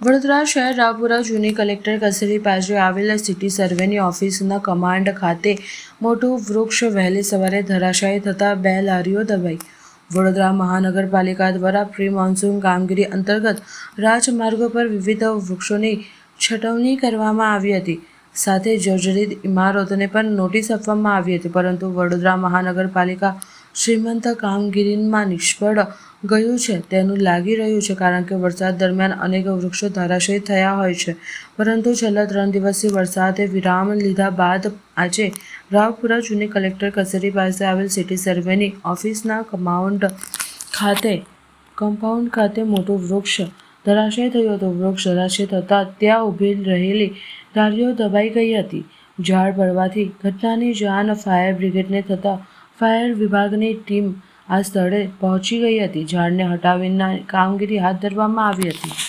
વડોદરા શહેર રાવપુરા જૂની કલેક્ટર કચેરી પાસે આવેલા સિટી સર્વેની ઓફિસના કમાન્ડ ખાતે મોટું વૃક્ષ વહેલી સવારે ધરાશાયી થતાં બે લારીઓ દબાઈ. વડોદરા મહાનગરપાલિકા દ્વારા પ્રી મોન્સૂન કામગીરી અંતર્ગત રાજમાર્ગો પર વિવિધ વૃક્ષોની છટવણી કરવામાં આવી હતી. સાથે જર્જરિત ઇમારતોને પણ નોટિસ આપવામાં આવી હતી, પરંતુ વડોદરા મહાનગરપાલિકા શ્રીમંત કામગીરીમાં નિષ્ફળ ગયું છે. તેનું લાગી રહ્યું છે કારણ કે વરસાદ દરમિયાન અનેક વૃક્ષો ધરાશયી થયા હોય છે. પરંતુ છેલ્લા ત્રણ દિવસથી વરસાદે વિરામ લીધા બાદ આજે રાવપુરા જૂની કલેક્ટર કચેરી પાસે આવેલ સિટી સર્વેની ઓફિસના કમાઉન્ડ ખાતે, કમ્પાઉન્ડ ખાતે મોટું વૃક્ષ ધરાશય થયું હતું. વૃક્ષ ધરાશય થતાં ત્યાં ઊભી રહેલી લારીઓ દબાઈ ગઈ હતી. ઝાડ પડવાથી ઘટનાની જાણ ફાયર બ્રિગેડને થતાં ફાયર વિભાગની ટીમ આ સ્થળે પહોંચી ગઈ હતી. ઝાડને હટાવીને કામગીરી હાથ ધરવામાં આવી હતી.